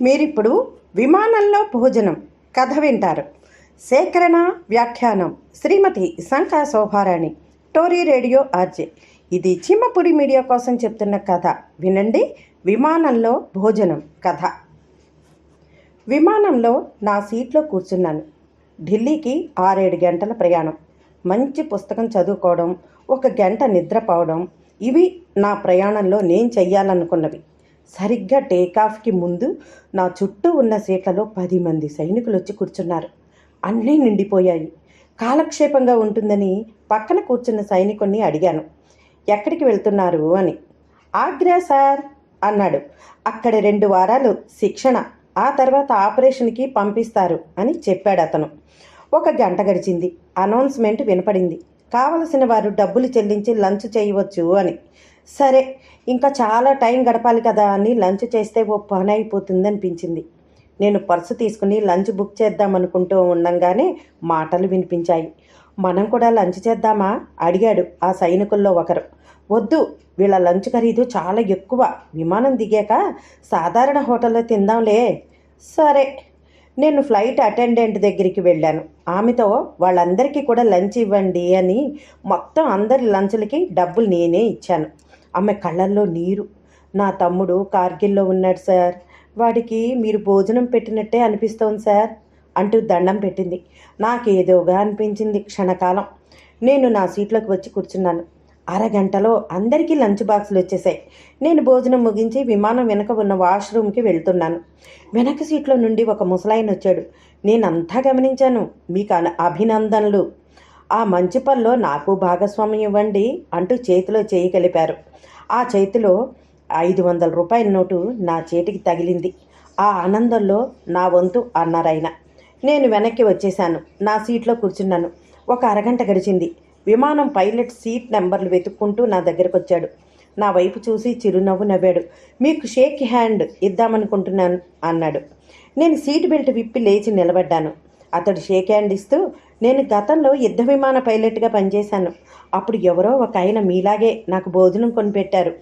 మీరిప్పుడు విమానంలో భోజనం కథ వింటారు. సేకరణ వ్యాఖ్యానం శ్రీమతి Shanka Shobharani Tori radio RJ. ఇది చిమ్మపుడి మీడియా కోసం చెప్తున్న కథ. వినండి విమానంలో భోజనం కథ. విమానంలో నా సీట్లో కూర్చున్నాను. ఢిల్లీకి ఆరేడు గంటల ప్రయాణం. మంచి పుస్తకం చదువుకోవడం ఒక గంట నిద్రపోవడం ఇవి నా ప్రయాణంలో నేను చెయ్యాలనుకున్నవి. సరిగ్గా టేకాఫ్కి ముందు నా చుట్టూ ఉన్న సీట్లలో పది మంది సైనికులు వచ్చి కూర్చున్నారు. అన్నీ నిండిపోయాయి. కాలక్షేపంగా ఉంటుందని పక్కన కూర్చున్న సైనికుణ్ణి అడిగాను. ఎక్కడికి వెళ్తున్నారు? అని. ఆగ్రా సార్ అన్నాడు. అక్కడ రెండు వారాలు శిక్షణ ఆ తర్వాత ఆపరేషన్కి పంపిస్తారు అని చెప్పాడు అతను. ఒక గంట గడిచింది. అనౌన్స్మెంట్ వినపడింది. కావలసిన వారు డబ్బులు చెల్లించి లంచ్ చేయవచ్చు అని. సరే ఇంకా చాలా టైం గడపాలి కదా అని లంచ్ చేస్తే ఓ పని అయిపోతుంది అనిపించింది నేను పర్సు తీసుకుని లంచ్ బుక్ చేద్దాం అనుకుంటూ ఉండంగానే మాటలు వినిపించాయి. మనం కూడా లంచ్ చేద్దామా? అడిగాడు ఆ సైనికుల్లో ఒకరు. వద్దు వీళ్ళ లంచ్ ఖరీదు చాలా ఎక్కువ. విమానం దిగాక సాధారణ హోటల్లో తిందాంలే. సరే నేను ఫ్లైట్ అటెండెంట్ దగ్గరికి వెళ్ళాను. ఆమెతో వాళ్ళందరికీ కూడా లంచ్ ఇవ్వండి అని మొత్తం అందరి లంచ్లకి డబ్బులు నేనే ఇచ్చాను. ఆమె కళ్ళల్లో నీరు. నా తమ్ముడు కార్గిల్లో ఉన్నాడు సార్. వాడికి మీరు భోజనం పెట్టినట్టే అనిపిస్తోంది సార్ అంటూ దండం పెట్టింది. నాకేదోగా అనిపించింది క్షణకాలం. నేను నా సీట్లోకి వచ్చి కూర్చున్నాను. అరగంటలో అందరికీ లంచ్ బాక్సులు వచ్చేసాయి. నేను భోజనం ముగించి విమానం వెనక ఉన్న వాష్రూమ్కి వెళ్తున్నాను. వెనక సీట్లో నుండి ఒక ముసలాయన వచ్చాడు. నేనంతా గమనించాను. మీకు అన- అభినందనలు. ఆ మంచి పనిలో నాకు భాగస్వామ్యం ఇవ్వండి అంటూ చేతిలో చేయి కలిపారు. ఆ చేతిలో ఐదు వందల రూపాయల నోటు నా చేతికి తగిలింది. ఆ ఆనందంలో నా వంతు అన్నారాయన. నేను వెనక్కి వచ్చేశాను. నా సీట్లో కూర్చున్నాను. ఒక అరగంట గడిచింది. విమానం పైలట్ సీట్ నెంబర్లు వెతుక్కుంటూ నా దగ్గరకు వచ్చాడు. నా వైపు చూసి చిరునవ్వు నవ్వాడు. మీకు షేక్ హ్యాండ్ ఇద్దామనుకుంటున్నాను అన్నాడు. నేను సీట్ బెల్ట్ విప్పి లేచి నిలబడ్డాను. అతడు షేక్ హ్యాండ్ ఇస్తూ నేను గతంలో యుద్ధ విమాన పైలట్గా పనిచేశాను. అప్పుడు ఎవరో ఒక ఆయన మీలాగే నాకు భోజనం కొనిపెట్టారు.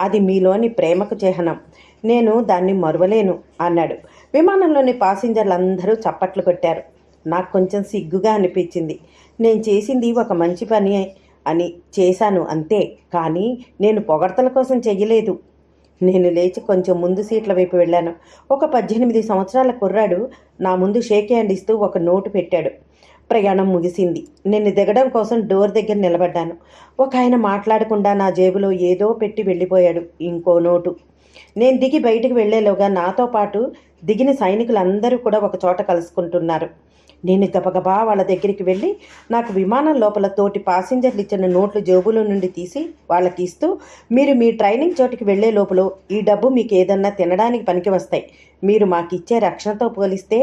అది మీలోని ప్రేమకు చిహ్నం. నేను దాన్ని మరువలేను అన్నాడు. విమానంలోని పాసింజర్లందరూ చప్పట్లు కొట్టారు. నాకు కొంచెం సిగ్గుగా అనిపించింది. నేను చేసింది ఒక మంచి పని అని చేశాను అంతే కానీ నేను పొగడ్తల కోసం చెయ్యలేదు. నేను లేచి కొంచెం ముందు సీట్ల వైపు వెళ్ళాను. ఒక పద్దెనిమిది సంవత్సరాల కుర్రాడు నా ముందు షేక్ హ్యాండ్ ఇస్తూ ఒక నోటు పెట్టాడు. ప్రయాణం ముగిసింది. నేను దిగడం కోసం డోర్ దగ్గర నిలబడ్డాను. ఒక ఆయన మాట్లాడకుండా నా జేబులో ఏదో పెట్టి వెళ్ళిపోయాడు. ఇంకో నోటు. నేను దిగి బయటకు వెళ్ళేలోగా నాతో పాటు దిగిన సైనికులందరూ కూడా ఒక చోట కలుసుకుంటున్నారు. నేను గబగబా వాళ్ళ దగ్గరికి వెళ్ళి నాకు విమానం లోపల తోటి పాసింజర్లు ఇచ్చిన నోట్లు జేబులో నుండి తీసి వాళ్ళకి ఇస్తూ మీరు మీ ట్రైనింగ్ చోటికి వెళ్ళే లోపల ఈ డబ్బు మీకు ఏదన్నా తినడానికి పనికి వస్తాయి. మీరు మాకు ఇచ్చే రక్షణతో పోలిస్తే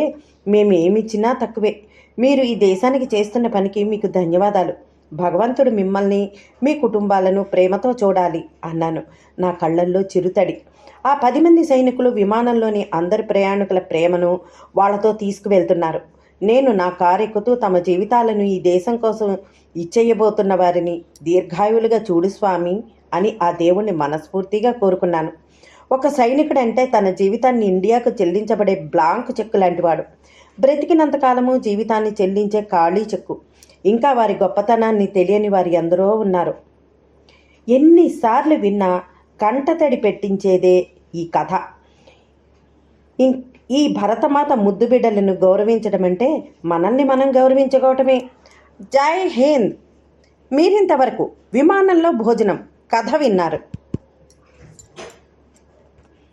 మేము ఏమిచ్చినా తక్కువే. మీరు ఈ దేశానికి చేస్తున్న పనికి మీకు ధన్యవాదాలు. భగవంతుడు మిమ్మల్ని మీ కుటుంబాలను ప్రేమతో చూడాలి అన్నాను. నా కళ్ళల్లో చిరుతడి. ఆ పది మంది సైనికులు విమానంలోని అందరి ప్రయాణికుల ప్రేమను వాళ్ళతో తీసుకువెళ్తున్నారు. నేను నా కారు ఎక్కుతూ తమ జీవితాలను ఈ దేశం కోసం ఇచ్చేయబోతున్న వారిని దీర్ఘాయువులుగా చూడు స్వామి అని ఆ దేవుణ్ణి మనస్ఫూర్తిగా కోరుకున్నాను. ఒక సైనికుడంటే తన జీవితాన్ని ఇండియాకు చెల్లించబడే బ్లాంక్ చెక్కు లాంటివాడు. బ్రతికినంతకాలము జీవితాన్ని చెల్లించే ఖాళీ చెక్కు. ఇంకా వారి గొప్పతనాన్ని తెలియని వారి ఎందరో ఉన్నారు. ఎన్నిసార్లు విన్నా కంటతడి పెట్టించేదే ఈ కథ. ఇం- ఈ భరతమాత ముద్దు బిడ్డలను గౌరవించడం అంటే మనల్ని మనం గౌరవించుకోవటమే. జై హింద్! మీరింతవరకు విమానంలో భోజనం. కథ విన్నారు.